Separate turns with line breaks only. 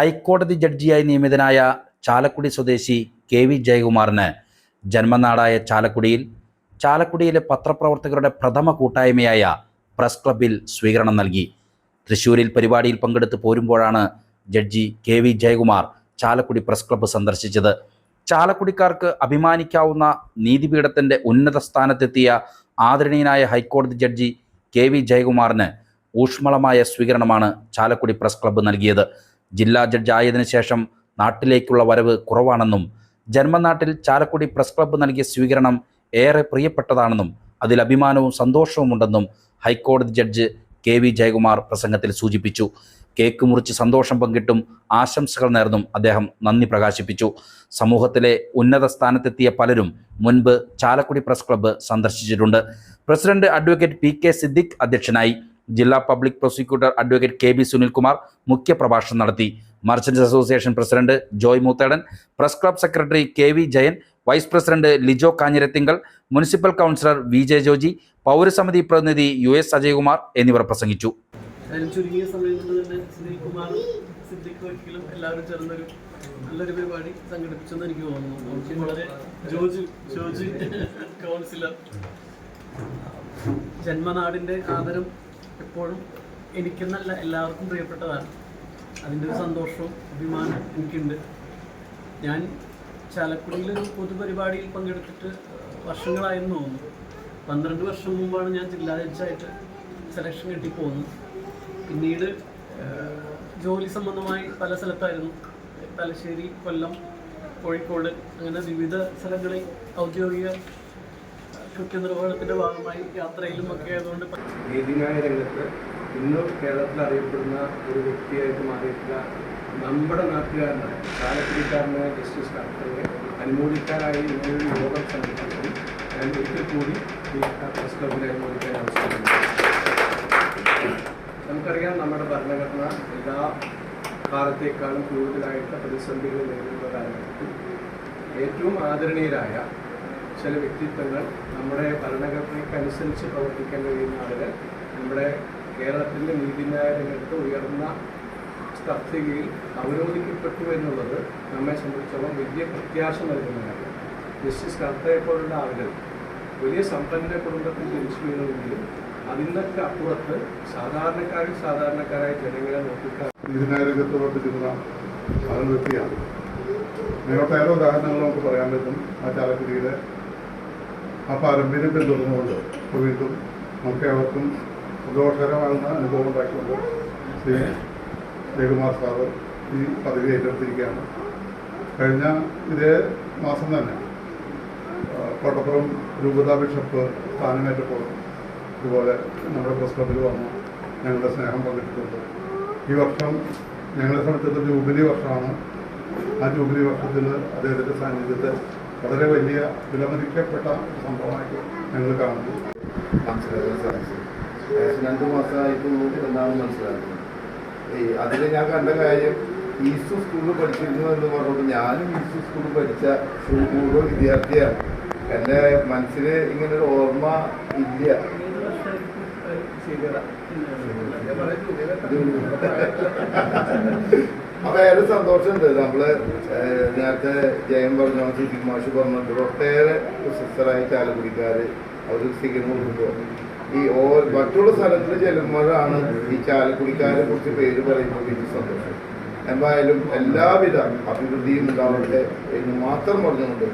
ഹൈക്കോടതി ജഡ്ജിയായി നിയമിതനായ ചാലക്കുടി സ്വദേശി K V ജയകുമാറിന് ജന്മനാടായ ചാലക്കുടിയിൽ ചാലക്കുടിയിലെ പത്രപ്രവർത്തകരുടെ പ്രഥമ കൂട്ടായ്മയായ പ്രസ് ക്ലബിൽ സ്വീകരണം നൽകി. തൃശൂരിൽ പരിപാടിയിൽ പങ്കെടുത്ത് പോരുമ്പോഴാണ് judge K V Jayakumar Chalakudy press club സന്ദർശിച്ചത്. ചാലക്കുടിക്കാർക്ക് അഭിമാനിക്കാവുന്ന നീതിപീഠത്തിന്റെ ഉന്നത സ്ഥാനത്തെത്തിയ ആദരണീയനായ ഹൈക്കോടതി ജഡ്ജി കെ വി ജയകുമാറിന് ഊഷ്മളമായ സ്വീകരണമാണ് ചാലക്കുടി പ്രസ് ക്ലബ്ബ് നൽകിയത്. ജില്ലാ ജഡ്ജ് ആയതിനു ശേഷം നാട്ടിലേക്കുള്ള വരവ് കുറവാണെന്നും ജന്മനാട്ടിൽ ചാലക്കുടി പ്രസ് ക്ലബ്ബ് നൽകിയ സ്വീകരണം ഏറെ പ്രിയപ്പെട്ടതാണെന്നും അതിൽ അഭിമാനവും സന്തോഷവുമുണ്ടെന്നും ഹൈക്കോടതി ജഡ്ജ് കെ വി ജയകുമാർ പ്രസംഗത്തിൽ സൂചിപ്പിച്ചു. കേക്ക് മുറിച്ച് സന്തോഷം പങ്കിട്ടും ആശംസകൾ നേർന്നും അദ്ദേഹം നന്ദി പ്രകാശിപ്പിച്ചു. സമൂഹത്തിലെ ഉന്നത സ്ഥാനത്തെത്തിയ പലരും മുൻപ് Chalakudy press club സന്ദർശിച്ചിട്ടുണ്ട്. President advocate P K Siddique അധ്യക്ഷനായി ജില്ലാ public prosecutor advocate K B Sunilkumar മുഖ്യപ്രഭാഷണം നടത്തി. Merchants association president Joy Moothedan press club secretary K V Jayan vice president Lijo Kanjirathingal municipal councillor V J Joji പൗരസമിതി പ്രതിനിധി U S Ajaykumar എന്നിവർ പ്രസംഗിച്ചു.
ചുരുങ്ങിയ സമയം കൊണ്ട് തന്നെ സുനിൽ കുമാർ സിദ്ദിഖ് വക്കീലും എല്ലാവരും നല്ലൊരു പരിപാടി സംഘടിപ്പിച്ചെന്ന് എനിക്ക് തോന്നുന്നു. വളരെ ജോജ് ജോജ് കൗൺസിലർ. ജന്മനാടിന്റെ ആദരം എപ്പോഴും എനിക്കെന്നല്ല എല്ലാവർക്കും പ്രിയപ്പെട്ടതാണ്. അതിന്റെ ഒരു സന്തോഷവും അഭിമാനം എനിക്കുണ്ട്. ഞാൻ ചാലക്കുടിയിൽ ഒരു പൊതുപരിപാടിയിൽ പങ്കെടുത്തിട്ട് വർഷങ്ങളായെന്ന് തോന്നുന്നു. പന്ത്രണ്ട് വർഷം മുമ്പാണ് ഞാൻ ജില്ലാ ജഡ്ജായിട്ട് സെലക്ഷൻ കിട്ടി പോകുന്നത് പിന്നീട് ജോലി സംബന്ധമായി പല സ്ഥലത്തായിരുന്നു. തലശ്ശേരി കൊല്ലം കോഴിക്കോട് അങ്ങനെ വിവിധ സ്ഥലങ്ങളിൽ ഔദ്യോഗിക കൃത്യനിർവഹണത്തിന്റെ ഭാഗമായി യാത്രയിലും ഒക്കെ ആയതുകൊണ്ട്
നീതിന്യായ രംഗത്ത് ഇന്ന് കേരളത്തിൽ അറിയപ്പെടുന്ന ഒരു വ്യക്തിയായിട്ട് മാറിയിട്ടുള്ള നമ്മുടെ നാട്ടുകാരനായ ചാലക്കുടിക്കാരനായ ജസ്റ്റിസ് കളക്ടറെ അനുമോദിക്കാനായി ഇങ്ങനൊരു യോഗം സംഘടിപ്പിച്ചു ഞാൻ ഒരിക്കൽ കൂടി ഈ പ്രസ് ക്ലബിനെ അനുമോദിക്കാൻ ആവശ്യപ്പെടുന്നു. നമുക്കറിയാം നമ്മുടെ ഭരണഘടന എല്ലാ കാലത്തേക്കാളും കൂടുതലായിട്ട് പ്രതിസന്ധികൾ നേരിടുന്ന കാലഘട്ടത്തിൽ ഏറ്റവും ആദരണീയരായ ചില വ്യക്തിത്വങ്ങൾ നമ്മുടെ ഭരണഘടനയ്ക്കനുസരിച്ച് പ്രവർത്തിക്കാൻ കഴിയുന്ന ആളുകൾ നമ്മുടെ കേരളത്തിന്റെ നീതിന്യായ രംഗത്ത് ഉയർന്ന തസ്തികയിൽ അവരോധിക്കപ്പെട്ടു എന്നുള്ളത് നമ്മെ സംബന്ധിച്ചോളം വലിയ പ്രത്യാശ നൽകുന്ന കാര്യം ജസ്റ്റിസ് കർത്തയെ പോലുള്ള ആളുകൾ വലിയ സമ്പന്ന കുടുംബത്തിൽ ജനിച്ചു വീണമെങ്കിലും അതിനൊക്കെ അപ്പുറത്ത് സാധാരണക്കാരിൽ സാധാരണക്കാരായ ജനങ്ങളെ നോക്കിക്കാൻ
നീതിന്യായ രംഗത്ത് ഉദാഹരണങ്ങൾ നമുക്ക് പറയാൻ പറ്റും. ആ ചാലക്കുടിയുടെ ആ പാരമ്പര്യം പിന്തുടർന്നുകൊണ്ട് വീണ്ടും നമുക്ക് ഏവർക്കും സന്തോഷകരമാകുന്ന അനുഭവം ഉണ്ടാക്കിക്കൊണ്ട് ശ്രീ ജയകുമാർ സാറ് ഈ പദവി ഏറ്റെടുത്തിരിക്കുകയാണ്. കഴിഞ്ഞ ഇതേ മാസം തന്നെ കോട്ടപ്പുറം രൂപതാ ബിഷപ്പ് സ്ഥാനമേറ്റപ്പോൾ ഇതുപോലെ നമ്മുടെ പ്രസ് ക്ലബിൽ വന്നു ഞങ്ങളുടെ സ്നേഹം പങ്കിട്ടിട്ടുണ്ട്. ഈ വർഷം ഞങ്ങളെ സംബന്ധിച്ചിടത്തോളം ജൂബിലി വർഷമാണ് ആ ജൂബിലി വർഷത്തിൽ അദ്ദേഹത്തിന്റെ സാന്നിധ്യത്തെ വളരെ വലിയ വിലമതിക്കപ്പെട്ട ഒരു സംഭവമായിട്ട് ഞങ്ങൾ കാണുന്നു.
മനസ്സിലാക്കാൻ സാധിച്ചു രണ്ട് മാസമായിട്ടുള്ളൂ എന്നാണ് മനസ്സിലാക്കുന്നത്. ഈ അതിൽ ഞാൻ കണ്ട കാര്യം ഈസ്റ്റു സ്കൂളിൽ പഠിച്ചിരുന്നു എന്ന് പറഞ്ഞപ്പോൾ ഞാനും ഈസ്റ്റു സ്കൂളിൽ പഠിച്ച പൂർവ വിദ്യാർത്ഥിയാണ്. എന്റെ മനസ്സിൽ ഇങ്ങനെ ഒരു ഓർമ്മ ഇല്ല.
സ്വീകരണം
അപ്പൊ ഏറെ സന്തോഷമുണ്ട്. നമ്മൾ നേരത്തെ ജയം പറഞ്ഞ സിദ്ദിഖ് മാഷ് പറഞ്ഞിട്ട് ഒട്ടേറെ സിസ്റ്ററായ ചാലക്കുടിക്കാര് അവർ സ്വീകരണം കൊടുക്കുമ്പോൾ ഈ ഓ മറ്റുള്ള സ്ഥലങ്ങളിൽ ചെല്ലുമ്പോഴാണ് ഈ ചാലക്കുടിക്കാരെ കുറിച്ച് പേര് പറയുമ്പോൾ എനിക്ക് സന്തോഷം. എന്തായാലും എല്ലാവിധ അഭിവൃദ്ധിയും ഉണ്ടാവട്ടെ എന്ന് മാത്രം പറഞ്ഞുകൊണ്ട്